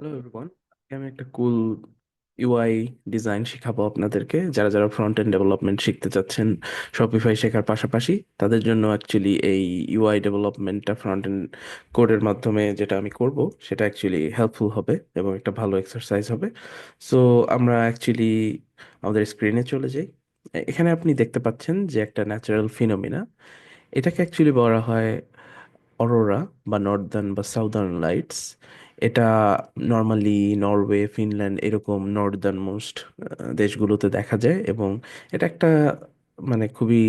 Hello everyone আমি একটা কুল UI design শেখাবো আপনাদেরকে। যারা যারা ফ্রন্ট এন্ড ডেভেলপমেন্ট শিখতে চাচ্ছেন শপিফাই শেখার পাশাপাশি, তাদের জন্য অ্যাকচুয়ালি এই ইউআই ডেভেলপমেন্টটা ফ্রন্ট এন্ড কোডের মাধ্যমে যেটা আমি করব, সেটা অ্যাকচুয়ালি হেল্পফুল হবে এবং একটা ভালো এক্সারসাইজ হবে। সো আমরা অ্যাকচুয়ালি আমাদের স্ক্রিনে চলে যাই। এখানে আপনি দেখতে পাচ্ছেন যে একটা ন্যাচারাল ফিনোমিনা এটাকে অ্যাকচুয়ালি বলা হয় অরোরা বা নর্দার্ন বা সাউদার্ন লাইটস এটা নর্মালি নরওয়ে ফিনল্যান্ড এরকম নর্দার্ন মোস্ট দেশগুলোতে দেখা যায় এবং এটা একটা মানে খুবই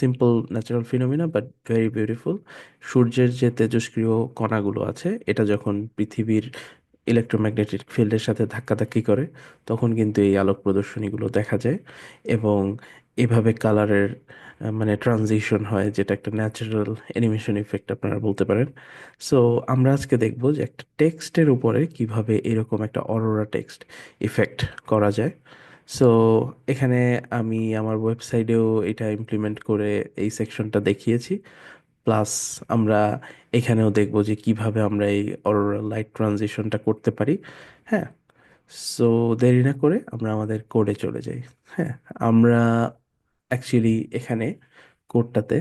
simple natural phenomena but very beautiful সূর্যের যে তেজস্ক্রিয় কণাগুলো আছে, এটা যখন পৃথিবীর ইলেকট্রোম্যাগনেটিক ফিল্ডের সাথে ধাক্কাধাক্কি করে, তখন কিন্তু এই আলোক প্রদর্শনীগুলো দেখা যায় এবং এভাবে কালারের মানে ট্রানজিশন হয়, যেটা একটা ন্যাচারাল অ্যানিমেশন ইফেক্ট আপনারা বলতে পারেন। সো আমরা আজকে দেখব যে একটা টেক্সটের উপরে কীভাবে এরকম একটা অরোরা টেক্সট ইফেক্ট করা যায়। সো এখানে আমি আমার ওয়েবসাইটেও এটা ইমপ্লিমেন্ট করে এই সেকশনটা দেখিয়েছি। প্লাস আমরা এখানেও দেখব যে কীভাবে আমরা এই অরোরা লাইট ট্রানজিশনটা করতে পারি। হ্যাঁ? সো দেরি না করে আমরা আমাদের কোডে চলে যাই। হ্যাঁ? আমরা অ্যাকচুয়ালি এখানে কোডটাতে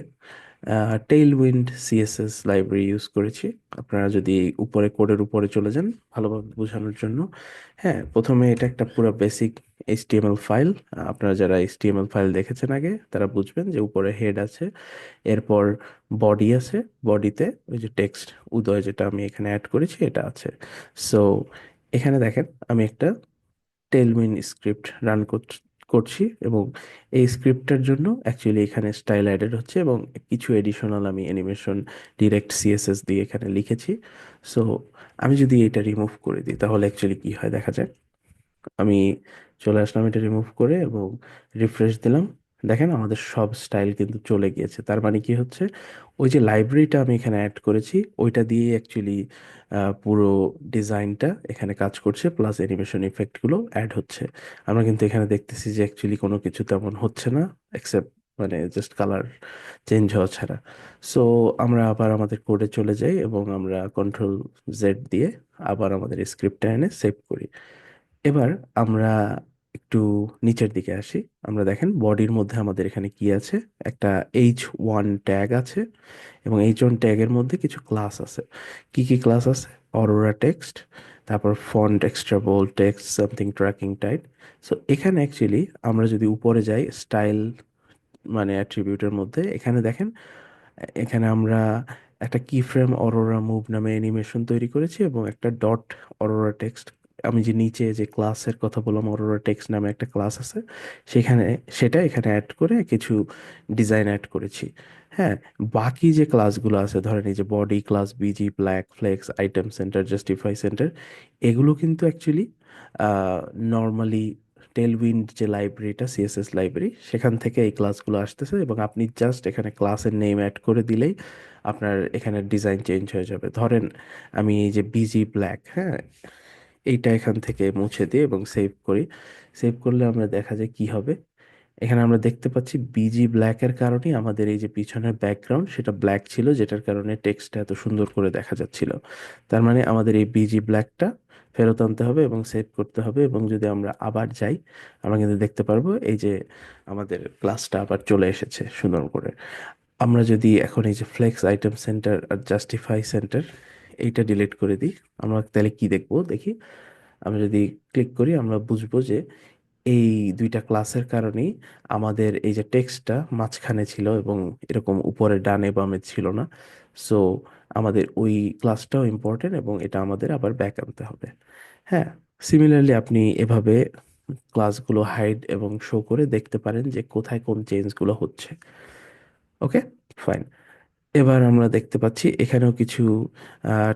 টেইলউইন্ড সিএসএস লাইব্রেরি ইউজ করেছি। আপনারা যদি উপরে কোডের উপরে চলে যান, ভালোভাবে বোঝানোর জন্য। হ্যাঁ প্রথমে এটা একটা পুরো বেসিক এইচটিএমএল ফাইল আপনারা যারা এইচটিএমএল ফাইল দেখেছেন আগে, তারা বুঝবেন যে উপরে হেড আছে, এরপর বডি আছে। বডিতে ওই যে টেক্সট উদয় যেটা আমি এখানে অ্যাড করেছি, এটা আছে। সো এখানে দেখেন, আমি একটা টেলউইন স্ক্রিপ্ট রান করছি এবং এই স্ক্রিপ্টটার জন্য অ্যাকচুয়ালি এখানে স্টাইল অ্যাডেড হচ্ছে এবং কিছু এডিশনাল আমি অ্যানিমেশন ডিরেক্ট সিএসএস দিয়ে এখানে লিখেছি। সো আমি যদি এটা রিমুভ করে দিই, তাহলে অ্যাকচুয়ালি কী হয় দেখা যায় আমি চলে আসলাম এটা রিমুভ করে এবং রিফ্রেশ দিলাম। দেখেন আমাদের সব স্টাইল কিন্তু চলে গিয়েছে। তার মানে কি হচ্ছে? ওই যে লাইব্রেরিটা আমি এখানে অ্যাড করেছি, ওইটা দিয়ে অ্যাকচুয়ালি পুরো ডিজাইনটা এখানে কাজ করছে প্লাস অ্যানিমেশন ইফেক্টগুলো অ্যাড হচ্ছে। আমরা কিন্তু এখানে দেখতেছি যে অ্যাকচুয়ালি কোনো কিছু তেমন হচ্ছে না এক্সেপ্ট মানে জাস্ট কালার চেঞ্জ হওয়া ছাড়া। সো আমরা আবার আমাদের কোডে চলে যাই এবং আমরা কন্ট্রোল জেড দিয়ে আবার আমাদের স্ক্রিপ্টটা এনে সেভ করি। এবার আমরা একটু নিচের দিকে আসি। আমরা দেখেন বডির মধ্যে আমাদের এখানে কি আছে? একটা এইচ ওয়ান ট্যাগ আছে এবং এইচ ওয়ান ট্যাগের মধ্যে কিছু ক্লাস আছে। কি কি ক্লাস আছে? অরোরা টেক্সট তারপর font extra bold text something tracking type so এখানে অ্যাকচুয়ালি আমরা যদি উপরে যাই স্টাইল মানে অ্যাট্রিবিউটের মধ্যে, এখানে দেখেন, এখানে আমরা একটা কি ফ্রেম অরোরা মুভ নামে অ্যানিমেশন তৈরি করেছি এবং একটা ডট অরোরা টেক্সট আমি যে নিচে যে ক্লাসের কথা বললাম অরোরা টেক্সট নামে একটা ক্লাস আছে, সেখানে, সেটা এখানে অ্যাড করে কিছু ডিজাইন অ্যাড করেছি। হ্যাঁ বাকি যে ক্লাসগুলো আছে, ধরেন এই যে body class BG black flex item center justify center এগুলো কিন্তু অ্যাকচুয়ালি নর্মালি টেলউইন্ড যে লাইব্রেরিটা সিএসএস লাইব্রেরি সেখান থেকে এই ক্লাসগুলো আসতেছে এবং আপনি জাস্ট এখানে ক্লাসের নেম অ্যাড করে দিলেই আপনার এখানে ডিজাইন চেঞ্জ হয়ে যাবে। ধরেন আমি এই যে বিজি ব্ল্যাক হ্যাঁ এইটা এখান থেকে মুছে দিই এবং সেভ করি। সেভ করলে আমরা দেখা যায় কি হবে? এখানে আমরা দেখতে পাচ্ছি বিজি ব্ল্যাকের কারণে আমাদের এই যে পিছনের ব্যাকগ্রাউন্ড সেটা ব্ল্যাক ছিল, যেটার কারণে টেক্সটটা এত সুন্দর করে দেখা যাচ্ছিল। তার মানে আমাদের এই বিজি ব্ল্যাকটা ফেরত আনতে হবে এবং সেভ করতে হবে এবং যদি আমরা আবার যাই, আমরা কিন্তু দেখতে পারব এই যে আমাদের ক্লাসটা আবার চলে এসেছে সুন্দর করে। আমরা যদি এখন এই যে ফ্লেক্স আইটেম সেন্টার আর জাস্টিফাই সেন্টার এইটা ডিলিট করে দিই। আমরা তাহলে কি দেখব? দেখি। আমরা যদি ক্লিক করি, আমরা বুঝব যে এই দুইটা ক্লাসের কারণেই আমাদের এই যে টেক্সটটা মাঝখানে ছিল এবং এরকম উপরে, ডানে, বামে ছিল না। সো আমাদের ওই ক্লাসটাও ইম্পর্টেন্ট এবং এটা আমাদের আবার ব্যাক আনতে হবে। হ্যাঁ সিমিলারলি আপনি এভাবে ক্লাসগুলো হাইড এবং শো করে দেখতে পারেন যে কোথায় কোন চেঞ্জগুলো হচ্ছে। ওকে ফাইন এবার আমরা দেখতে পাচ্ছি এখানেও কিছু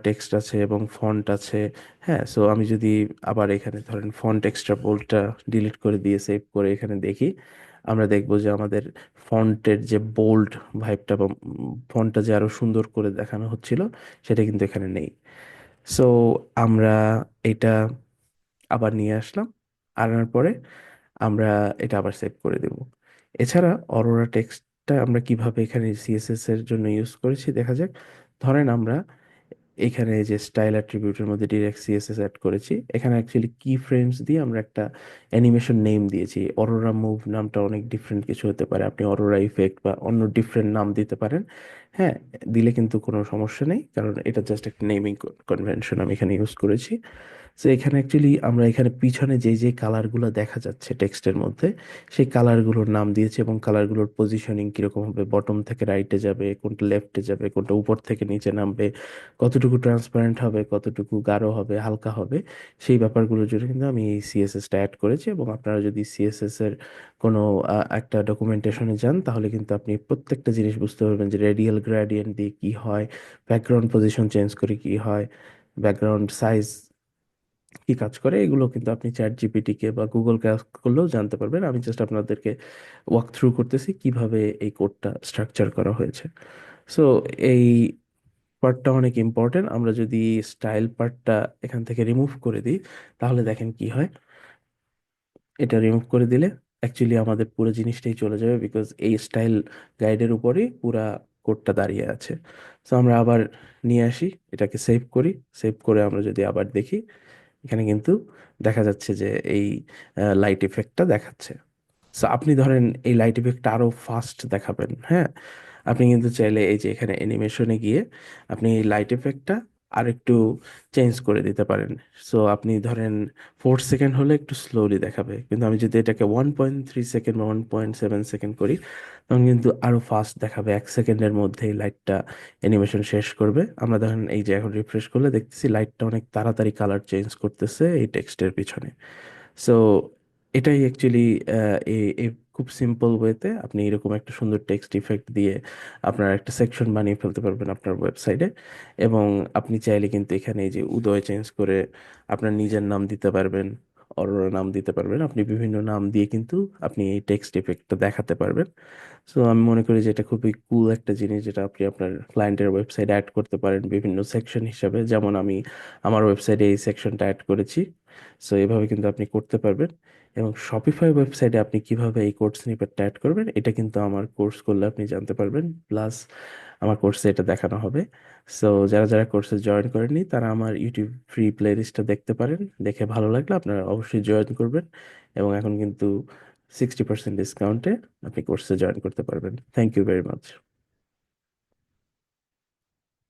টেক্সট আছে এবং ফন্ট আছে। হ্যাঁ সো আমি যদি আবার এখানে ধরেন ফন্ট এক্সট্রা বোল্ডটা ডিলিট করে দিয়ে সেভ করে এখানে দেখি, আমরা দেখব যে আমাদের ফন্টের যে বোল্ড ভাইবটা বা ফন্টটা যে আরও সুন্দর করে দেখানো হচ্ছিল, সেটা কিন্তু এখানে নেই। সো আমরা এটা আবার নিয়ে আসলাম, আনার পরে আমরা এটা আবার সেভ করে দেব। এছাড়া অরোরা টেক্সটটা আমরা কীভাবে এখানে সিএসএস এর জন্য ইউজ করেছি, দেখা যাক। ধরেন আমরা এখানে যে স্টাইল অ্যাট্রিবিউটের মধ্যে ডিরেক্ট সিএসএস অ্যাড করেছি, এখানে অ্যাকচুয়ালি কি ফ্রেমস দিয়ে আমরা একটা অ্যানিমেশন নেম দিয়েছি। অরোরা মুভ নামটা অনেক ডিফারেন্ট কিছু হতে পারে, আপনি অরোরা ইফেক্ট বা অন্য ডিফারেন্ট নাম দিতে পারেন। হ্যাঁ দিলে কিন্তু কোনো সমস্যা নেই, কারণ এটা জাস্ট একটা নেমিং কনভেনশন আমি এখানে ইউজ করেছি। তো এখানে অ্যাকচুয়ালি আমরা এখানে পিছনে যে যে কালারগুলো দেখা যাচ্ছে টেক্সটের মধ্যে, সেই কালারগুলোর নাম দিয়েছে এবং কালারগুলোর পজিশনিং কীরকম হবে বটম থেকে রাইটে যাবে, কোনটা লেফটে যাবে, কোনটা উপর থেকে নিচে নামবে, কতটুকু ট্রান্সপারেন্ট হবে, কতটুকু গাঢ় হবে, হালকা হবে, সেই ব্যাপারগুলোর জন্য কিন্তু আমি এই সিএসএসটা অ্যাড করেছি এবং আপনারা যদি সিএসএস এর কোনো একটা ডকুমেন্টেশনে যান, তাহলে কিন্তু আপনি প্রত্যেকটা জিনিস বুঝতে পারবেন যে রেডিয়াল গ্রেডিয়েন্ট দিয়ে কী হয় ব্যাকগ্রাউন্ড পজিশন চেঞ্জ করে কি হয় ব্যাকগ্রাউন্ড সাইজ কি কাজ করে, এগুলো কিন্তু আপনি চ্যাট জিপিটিকে বা গুগল ক্লাস করলেও জানতে পারবেন। আমি জাস্ট আপনাদেরকে ওয়াক থ্রু করতেছি কীভাবে এই কোডটা স্ট্রাকচার করা হয়েছে। সো এই পার্টটা অনেক ইম্পর্টেন্ট আমরা যদি স্টাইল পার্টটা এখান থেকে রিমুভ করে দিই, তাহলে দেখেন কি হয়। এটা রিমুভ করে দিলে অ্যাকচুয়ালি আমাদের পুরো জিনিসটাই চলে যাবে বিকজ এই স্টাইল গাইডের উপরেই পুরা কোডটা দাঁড়িয়ে আছে। সো আমরা আবার নিয়ে আসি, এটাকে সেভ করি। সেভ করে আমরা যদি আবার দেখি এখানে কিন্তু দেখা যাচ্ছে যে এই লাইট ইফেক্টটা দেখাচ্ছে। সো আপনি ধরেন এই লাইট ইফেক্টটা আরও ফাস্ট দেখাবেন হ্যাঁ? আপনি কিন্তু চাইলে এই যে এখানে অ্যানিমেশনে গিয়ে আপনি এই লাইট ইফেক্টটা আর একটু চেঞ্জ করে দিতে পারেন। সো আপনি ধরেন ফোর সেকেন্ড হলে একটু স্লোলি দেখাবে। কিন্তু আমি যদি এটাকে ওয়ান পয়েন্ট থ্রি সেকেন্ড বা ওয়ান পয়েন্ট সেভেন সেকেন্ড করি, তখন কিন্তু আরও ফাস্ট দেখাবে। এক সেকেন্ডের মধ্যেই লাইটটা অ্যানিমেশন শেষ করবে। আমরা ধরেন এই যে এখন রিফ্রেশ করলে দেখতেছি লাইটটা অনেক তাড়াতাড়ি কালার চেঞ্জ করতেছে এই টেক্সটের পিছনে। সো এটাই অ্যাকচুয়ালি খুব সিম্পল ওয়েতে আপনি এরকম একটা সুন্দর টেক্সট ইফেক্ট দিয়ে আপনার একটা সেকশন বানিয়ে ফেলতে পারবেন আপনার ওয়েবসাইটে এবং আপনি চাইলে কিন্তু এখানে এই যে উদয় চেঞ্জ করে আপনার নিজের নাম দিতে পারবেন, অরোরা নাম দিতে পারবেন। আপনি বিভিন্ন নাম দিয়ে কিন্তু আপনি এই টেক্সট ইফেক্টটা দেখাতে পারবেন। সো আমি মনে করি যে এটা খুবই কুল একটা জিনিস যেটা আপনি আপনার ক্লায়েন্টের ওয়েবসাইটে অ্যাড করতে পারেন বিভিন্ন সেকশন হিসাবে। যেমন আমি আমার ওয়েবসাইটে এই সেকশনটা অ্যাড করেছি। সো এভাবে কিন্তু আপনি করতে পারবেন। এবং শপিফাই ওয়েবসাইটে আপনি কীভাবে এই কোর্স স্নিপেটটা অ্যাড করবেন, এটা কিন্তু আমার কোর্স করলে আপনি জানতে পারবেন প্লাস আমার কোর্সে এটা দেখানো হবে। সো যারা যারা কোর্সে জয়েন করেননি, তারা আমার ইউটিউব ফ্রি প্লে লিস্টটা দেখতে পারেন। দেখে ভালো লাগলে আপনারা অবশ্যই জয়েন করবেন এবং এখন কিন্তু সিক্সটি পার্সেন্ট ডিসকাউন্টে আপনি কোর্সে জয়েন করতে পারবেন। Thank you very much